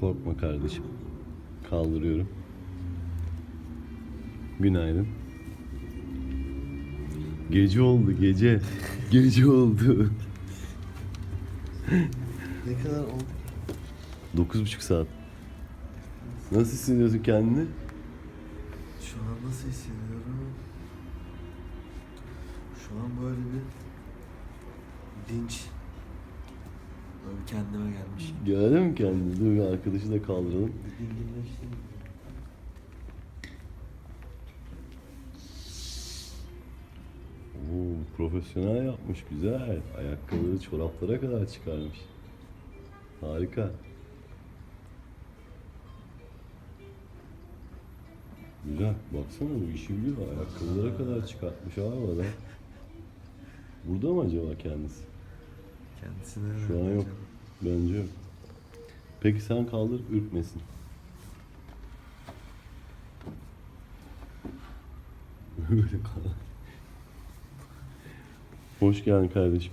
Korkma kardeşim. Kaldırıyorum. Günaydın. Gece oldu gece. Gece oldu. Ne kadar oldu? Dokuz buçuk saat. Nasıl hissediyorsun kendini? Şu an nasıl hissediyorum? Şu an böyle bir dinç. Böyle bir kendime gelmiş. Gördün mü kendini? Dur arkadaşı da kaldıralım. Dinginleştim. Oo, profesyonel yapmış güzel. Ayakkabıları çoraplara kadar çıkarmış. Harika. Güzel. Baksana bu işi biliyor. Ayakkabılara kadar çıkartmış abi adam. Burada mı acaba kendisi? Kendisine Şu an yok. Bence yok. Peki sen kaldır ürkmesin. Böyle kal. Hoş geldin kardeşim.